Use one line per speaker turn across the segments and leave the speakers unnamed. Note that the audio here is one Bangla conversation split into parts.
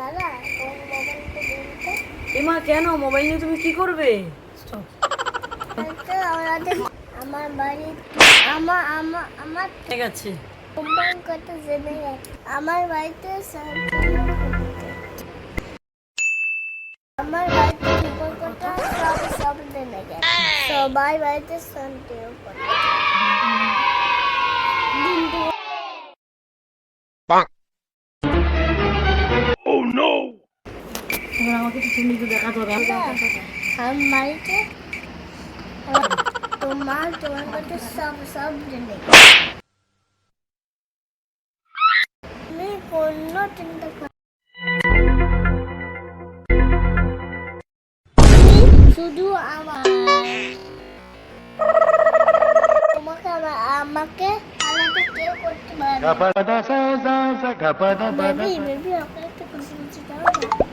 দাদা কোন মোবাইলটা দিন তো
এমা কেন? মোবাইল নিয়ে তুমি কি করবে?
আমাদের আমার বাড়ি আমার আমার আমার
ঠিক আছে।
মোবাইল কত জেনে গেছে আমার বাড়িতে আমার বাড়িতে কত সব সব জেনে গেছে সবাই বাড়িতে করে
এবার আমাকে কিছু নিজে দেখাতে হবে আমি
আমার বাড়িতে তোমার তোমার কত সব সব জেনে গেছে তুমি কোনো চিন্তা কর তুমি শুধু আমার তোমাকে আমা- আমাকে আলাদা কেউ করতে পারবে না। বেবি বেবি ওকে একটা খুশি খুশি দাও না। এবার এবার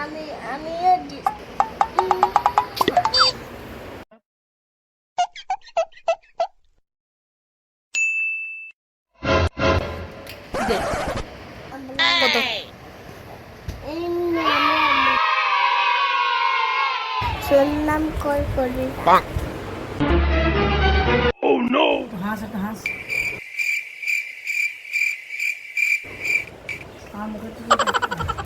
আমি আমিও নামে কল করবি
হাঁস একটা হাঁস 아, 먹었지.